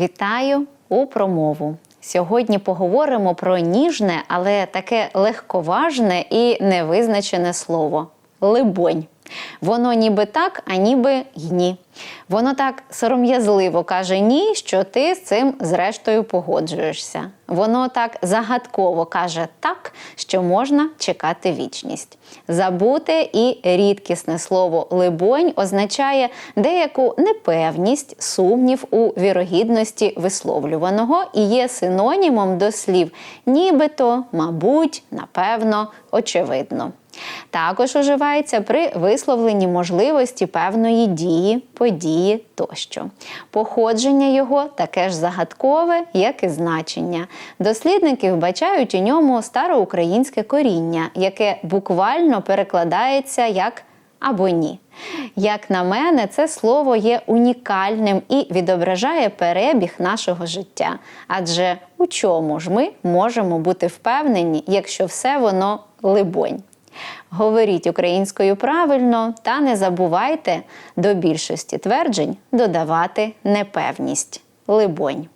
Вітаю у промову. Сьогодні поговоримо про ніжне, але таке легковажне і невизначене слово либонь. Воно ніби так, а ніби й ні. Воно так сором'язливо каже ні, що ти з цим зрештою погоджуєшся. Воно так загадково каже так, що можна чекати вічність. Забуте і рідкісне слово либонь означає деяку непевність, сумнів у вірогідності висловлюваного і є синонімом до слів нібито, мабуть, напевно, очевидно. Також уживається при висловленні можливості певної дії, події тощо. Походження його таке ж загадкове, як і значення. Дослідники вбачають у ньому староукраїнське коріння, яке буквально перекладається як або ні. Як на мене, це слово є унікальним і відображає перебіг нашого життя. Адже у чому ж ми можемо бути впевнені, якщо все воно либонь? Говоріть українською правильно та не забувайте до більшості тверджень додавати непевність. Либонь.